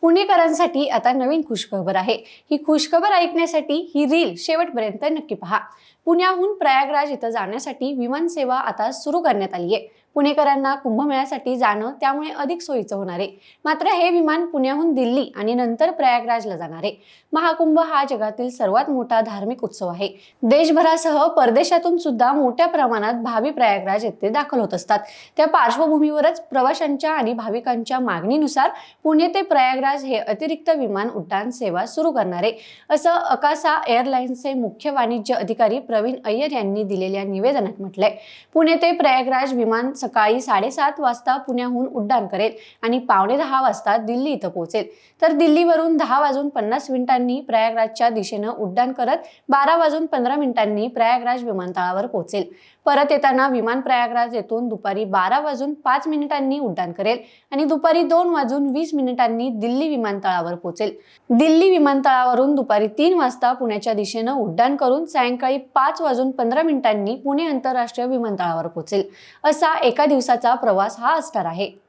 पुणेकरांसाठी आता नवीन खुशखबर आहे. ही खुशखबर ऐकण्यासाठी ही रील शेवटपर्यंत नक्की पहा. पुण्याहून प्रयागराज इथं जाण्यासाठी विमान सेवा आता सुरू करण्यात आली आहे. पुणेकरांना कुंभमेळ्यासाठी जाणं त्यामुळे अधिक सोयीचं होणार आहे. मात्र हे विमान पुण्याहून दिल्ली आणि नंतर प्रयागराजला जाणार आहे. महाकुंभ हा जगातील सर्वात मोठा धार्मिक उत्सव आहे. देशभरासह परदेशातून सुद्धा मोठ्या प्रमाणात भावी प्रयागराज येथे दाखल होत असतात. त्या पार्श्वभूमीवरच प्रवाशांच्या आणि भाविकांच्या मागणीनुसार पुणे ते प्रयागराज हे अतिरिक्त विमान उड्डाण सेवा सुरू करणार आहे. असं अकासा एअरलाइन्सचे मुख्य वाणिज्य अधिकारी प्रवीण अय्यर यांनी दिलेल्या निवेदनात म्हटलंय पुणे ते प्रयागराज विमान सकाळी साडेसात वाजता पुण्याहून उड्डाण करेल आणि पावणे दहा वाजता दिल्ली इथं पोहोचेल. तर दिल्लीवरून दहा वाजून पन्नास मिनिटांनी प्रयागराजच्या दिशेनं उड्डाण करत बारा वाजून पंधरा मिनिटांनी प्रयागराज विमानतळावर पोहोचेल. परत येताना विमान प्रयागराज येथून दुपारी बारा वाजून पाच मिनिटांनी उड्डाण करेल आणि दुपारी दोन वाजून वीस मिनिटांनी दिल्ली विमानतळावर पोहोचेल. दिल्ली विमानतळावरून दुपारी तीन वाजता पुण्याच्या दिशेनं उड्डाण करून सायंकाळी पाच वाजून पंधरा मिनिटांनी पुणे आंतरराष्ट्रीय विमानतळावर पोहोचेल. असा एका दिवसाचा प्रवास हा असणार आहे.